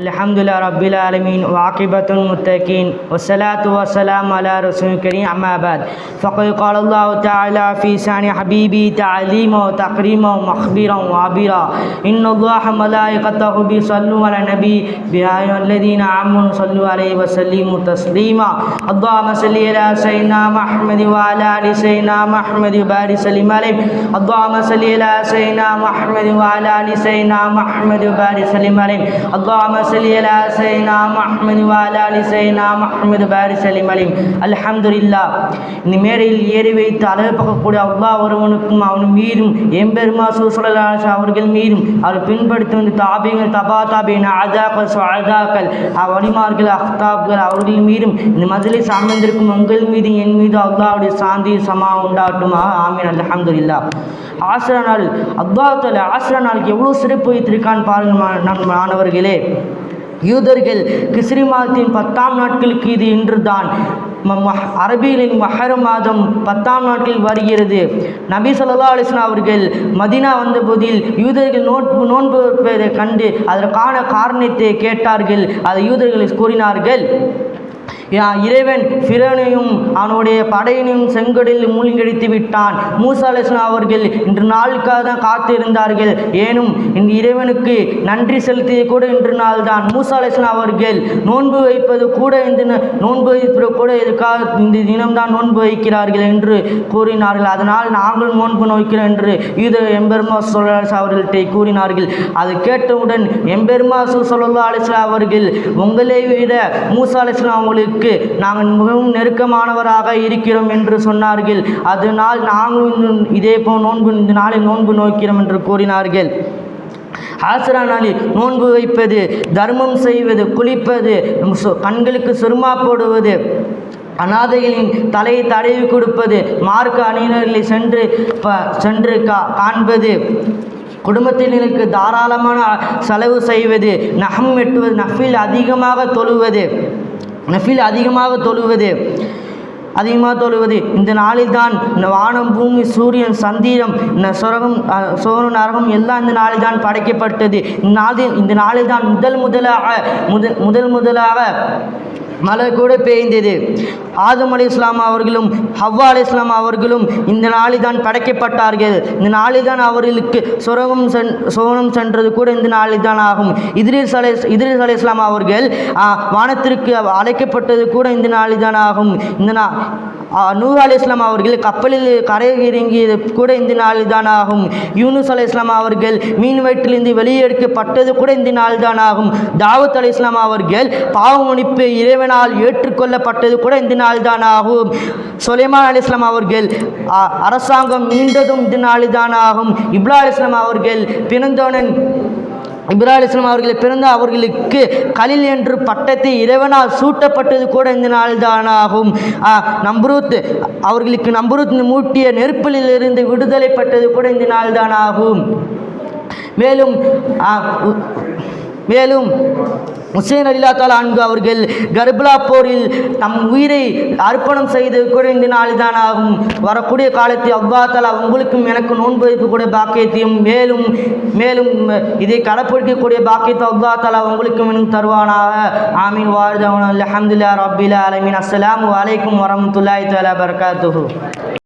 الحمد لله رب العالمين وعاقبة المتقين والصلاة والسلام على رسول الكريم أما بعد فقد قال الله تعالى في شان حبيبي تعليما وتكريما ومخبرا وعبيرا إن الله ملائكته بيصلوا على النبي يا أيها الذين آمنوا صلوا عليه وسلموا تسليما اللهم صل على سيدنا محمد وعلى آل سيدنا محمد وبارك وسلم عليه اللهم صل على سيدنا محمد وعلى آل سيدنا محمد وبارك وسلم عليه اللهم صل على سيدنا محمد وعلى آل سيدنا محمد وبارك وسلم عليه الحمد لله இந்த மேடையில் ஏறி வைத்து அழகு பார்க்கக்கூடிய அல்லாஹ் ஒருவனுக்கும் அவன் மீதும் எம்பெருமா சூசலா அவர்கள் மீதும் அவர் பின்படுத்தி வந்த தாபிகள் தபா தாபின் அஜாக்கள் அழகாக்கள் வலிமார்கள் அக்தாப்கள் அவர்கள் மீதும் இந்த மஜ்லிஸ் அமர்ந்திருக்கும் உங்கள் மீது என் மீது அல்லாவுடைய சாந்தி சமா உண்டாட்டுமா ஆமீன் அல்ஹம்துலில்லா ஆசிர நாள் அல்லாஹ் ஆசிர நாளுக்கு எவ்வளோ சிறப்பு வைத்திருக்கான்னு பாருங்க மா- நம் மாணவர்களே யூதர்கள் கிஸ்ரி மாதத்தின் பத்தாம் நாட்களுக்கு இது இன்று தான் மஹர மாதம் பத்தாம் நாட்களில் வருகிறது. நபி சொல்லா அலைஹி அவர்கள் மதினா வந்தபோதில் யூதர்கள் நோன்பு நோன்பு வைப்பதை கண்டு அதற்கான காரணத்தை கேட்டார்கள். அதை யூதர்கள் கூறினார்கள். இறைவன் ஃபிரனையும் அவனுடைய படையினையும் செங்கடலில் மூழ்கடித்து விட்டான். மூசா அலிஸ்லாம் அவர்கள் இன்று நாளுக்காக தான் காத்திருந்தார்கள். ஏனும் இந்த இறைவனுக்கு நன்றி செலுத்திய கூட இன்று நாள் தான் மூசா அலிஸ்லாம் அவர்கள் நோன்பு வைப்பது கூட இந்த நோன்பு வைப்பது கூட இதுக்காக இந்த தினம்தான் நோன்பு வைக்கிறார்கள் என்று கூறினார்கள். அதனால் நாங்கள் நோன்பு நோக்கிறோம் என்று இது எம்பெருமா சொல்லா அவர்கள்ட்ட கூறினார்கள். அது கேட்டவுடன் எம்பெருமா சொல்லா அலிஸ்லாம் அவர்கள் உங்களை விட மூசா அலிஸ்லாம் அவங்களுக்கு நாங்கள் மிகவும் நெருக்கமானவராக இருக்கிறோம் என்று சொன்னார்கள். அதனால் நாங்களும் இதே போல் நோன்பு இந்த நாளில் நோன்பு நோக்கிறோம் என்று கூறினார்கள். ஆசிரா நாளில் நோன்பு வைப்பது தர்மம் செய்வது குளிப்பது சு- கண்களுக்கு சுருமா போடுவது அனாதைகளின் தலையை தடவி கொடுப்பது மார்க்க அணியினர்களை சென்று ப- சென்று கா காண்பது குடும்பத்தினருக்கு தாராளமான செலவு செய்வது நகம் வெட்டுவது நஃபில் அதிகமாக தொழுவது நஃபில் அதிகமாக தொழுவது அதிகமாக தொழுவது. இந்த நாளில் தான் இந்த வானம் பூமி சூரியன் சந்திரம் ந- சுரகம் அஹ், சோறு நரகம் எல்லாம் இந்த நாளில் தான் படைக்கப்பட்டது. இந்த நாளில் இந்த நாளில் தான் முதல் முதலாக முதல் முதல் முதலாக மழை கூட பெய்ந்தது. ஆதம் அலி இஸ்லாம் அவர்களும் ஹவ்வா அலி இஸ்லாம் அவர்களும் இந்த நாளில் தான் படைக்கப்பட்டார்கள். இந்த நாளில் தான் அவர்களுக்கு சுரகம் சென் சோனம் சென்றது கூட இந்த நாளில் தான் ஆகும். இத்ரீஸ் அலை இத்ரீஸ் அலி இஸ்லாம் அவர்கள் வானத்திற்கு அழைக்கப்பட்டது கூட இந்த நாளில் தான் ஆகும். இந்த நா நூறு அலி இஸ்லாம் அவர்கள் கப்பலில் கரை இறங்கியது கூட இந்த நாள் தான் ஆகும். யூனுஸ் அலி இஸ்லாம் அவர்கள் மீன் வயிற்றிலிருந்து வெளியே எடுக்கப்பட்டது கூட இந்த நாள் தான் ஆகும். தாவூத் அலி இஸ்லாம் அவர்கள் பாவமணிப்பு இறைவனால் ஏற்றுக்கொள்ளப்பட்டது கூட இந்த நாள் தான் ஆகும். சுலைமான் அலி இஸ்லாம் அவர்கள் அரசாங்கம் மீண்டதும் இந்த நாள் தான் ஆகும். இப்ரா அலி இஸ்லாம் அவர்கள் பிறந்தோனன் இப்ரா அலி இஸ்லாம் பிறந்த அவர்களுக்கு கலில் என்று பட்டத்தை இறைவனால் சூட்டப்பட்டது கூட இந்த நாள்தானாகும். நம்ருத் ஆகும் அவர்களுக்கு நம்புருத் மூட்டிய நெருப்பிலிருந்து விடுதலை பட்டது கூட இந்த நாள் தான் ஆகும் மேலும் மேலும் ஹுசேன் அலிலா தாலா அன்பு அவர்கள் கர்பலா போரில் தம் உயிரை அர்ப்பணம் செய்து குறைந்த நாள்தான் ஆகும். வரக்கூடிய காலத்தில் அவ்வா தாலா உங்களுக்கும் எனக்கு நோன்பு வைப்பு கூட பாக்கியத்தையும் மேலும் மேலும் இதை கடைப்பிடிக்கக்கூடிய பாக்கியத்தை அவ்வா தாலா உங்களுக்கும் எனக்கு தருவானாக. ஆமீன். வாழ்தவன் அலமதுல்லா ரபில் அலமின் அஸ்ஸலாமு அலைக்கும் வரமத்துல்லாய் தஆலா பர்காத்து